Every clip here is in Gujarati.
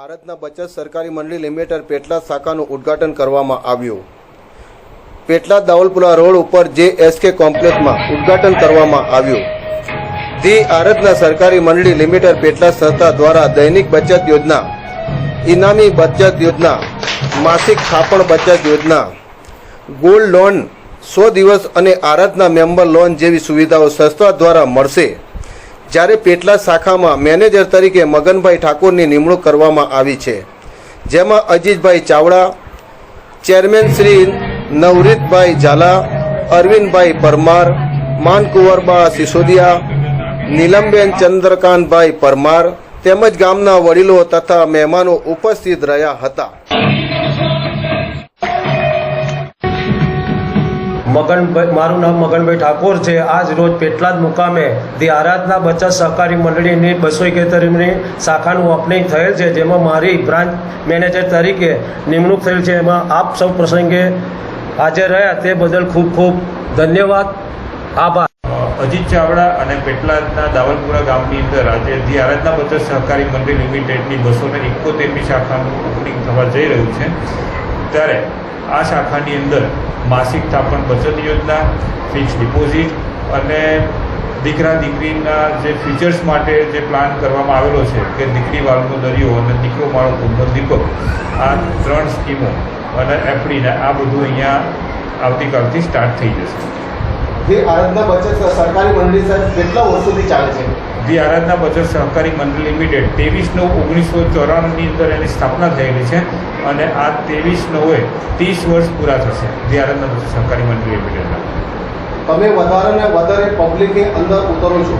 આરતના બચત સરકારી મંડળી લિમિટેડ પેટલાદ શાખાનું ઉદ્ઘાટન કરવામાં આવ્યું. પેટલાદ દાવલપુરા રોડ ઉપર જે એસકે કોમ્પ્લેક્સમાં ઉદ્ઘાટન કરવામાં આવ્યું. ધી આરતના સરકારી મંડળી લિમિટેડ પેટલાદ સંસ્થા દ્વારા દૈનિક બચત યોજના, ઇનામી બચત યોજના, માસિક થાપણ બચત યોજના, ગોલ્ડ લોન, સો દિવસ અને આરતના મેમ્બર લોન જેવી સુવિધાઓ સંસ્થા દ્વારા મળશે. જ્યારે પેટલા શાખામાં મેનેજર તરીકે મગનભાઈ ઠાકોરની નિમણૂક કરવામાં આવી છે, જેમાં અજીતભાઈ ચાવડા, ચેરમેન શ્રી નવરીતભાઈ ઝાલા, અરવિંદભાઈ પરમાર માનકુંવરબા સિસોદિયા, નીલમબેન ચંદ્રકાંતભાઈ પરમાર તેમજ ગામના વડીલો તથા મહેમાનો ઉપસ્થિત રહ્યા હતા. મગનભાઈ મારું નામ મગનભાઈ ઠાકોર છે. આજ રોજ પેટલાદ મુકામે ધી આરાધના બચત સહકારી મંડળીની બસો એકેતેરમી શાખાનું ઓપનિંગ થયેલ છે, જેમાં મારી બ્રાન્ચ મેનેજર તરીકે નિમણૂક થયેલ છે. એમાં આપ સૌ પ્રસંગે હાજર રહ્યા તે બદલ ખૂબ ખૂબ ધન્યવાદ. આભાર. અજીત ચાવડા અને પેટલાદના દાવલપુરા ગામની અંદર આજે ધી આરાધના બચત સહકારી મંડળી લિમિટેડની બસો ને એકોતેરમી શાખાનું ઓપનિંગ થવા જઈ રહ્યું છે. ત્યારે આ શાખાની અંદર માસિક થાપણ બચત યોજના ફિક્સ ડિપોઝિટ અને દીકરા, દીકરીના જે ફ્યુચર્સ માટે જે પ્લાન કરવામાં આવેલો છે કે દીકરી વાળનો દરિયો અને દીકરો મારો કુંભર દીપક, આ ત્રણ સ્કીમો અને એફડીને આ બધું અહીંયા આવતીકાલથી સ્ટાર્ટ થઈ જશે. જે આરાધના બચત સરકારી મંડળી સાહેબ કેટલા વર્ષોથી ચાલે છે? જે આરાધના બચત સહકારી મંડળ લિમિટેડ ત્રેવીસ નવ ઓગણીસો ચોરાણુંની અંદર એની સ્થાપના થયેલી છે અને આ ત્રેવીસ નવે ત્રીસ વર્ષ પૂરા થશે જે આરાધના બચત સહકારી મંડળ લિમિટેડના. તમે વધારે ને વધારે પબ્લિકની અંદર ઉતરો છો.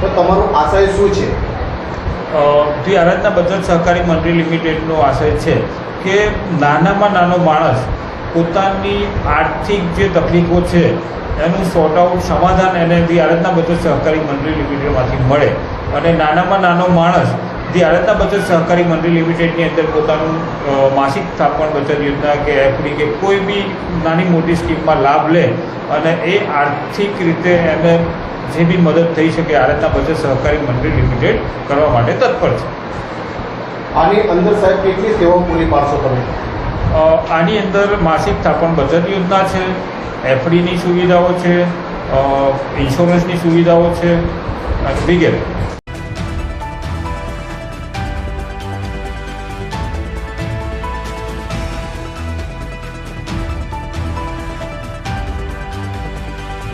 તો તમારો આશય શું છે? જે આરાધના બચત સહકારી મંડળ લિમિટેડનો આશય છે કે નાનામાં નાનો માણસ પોતાની આર્થિક જે તકલીફો છે, એનું સોર્ટ આઉટ સમાધાન એને ધી આરતના બચત સહકારી મંડળી લિમિટેડમાંથી મળે. અને નાનામાં નાનો માણસ ધી આરતના બચત સહકારી મંડળી લિમિટેડની અંદર પોતાનું માસિક સ્થાપન બચત યોજના કે એફડી કે કોઈ બી નાની મોટી સ્કીમમાં લાભ લે અને એ આર્થિક રીતે એને જે બી મદદ થઈ શકે આરતના બચત સહકારી મંડળી લિમિટેડ કરવા માટે તત્પર છે. આની અંદર સાહેબ કેટલી સેવાઓ પૂરી પાડશો તમે? આની અંદર માસિક થાપણ બચત યોજના છે એફડીની સુવિધાઓ છે ઇન્સ્યોરન્સની સુવિધાઓ છે વગેરે.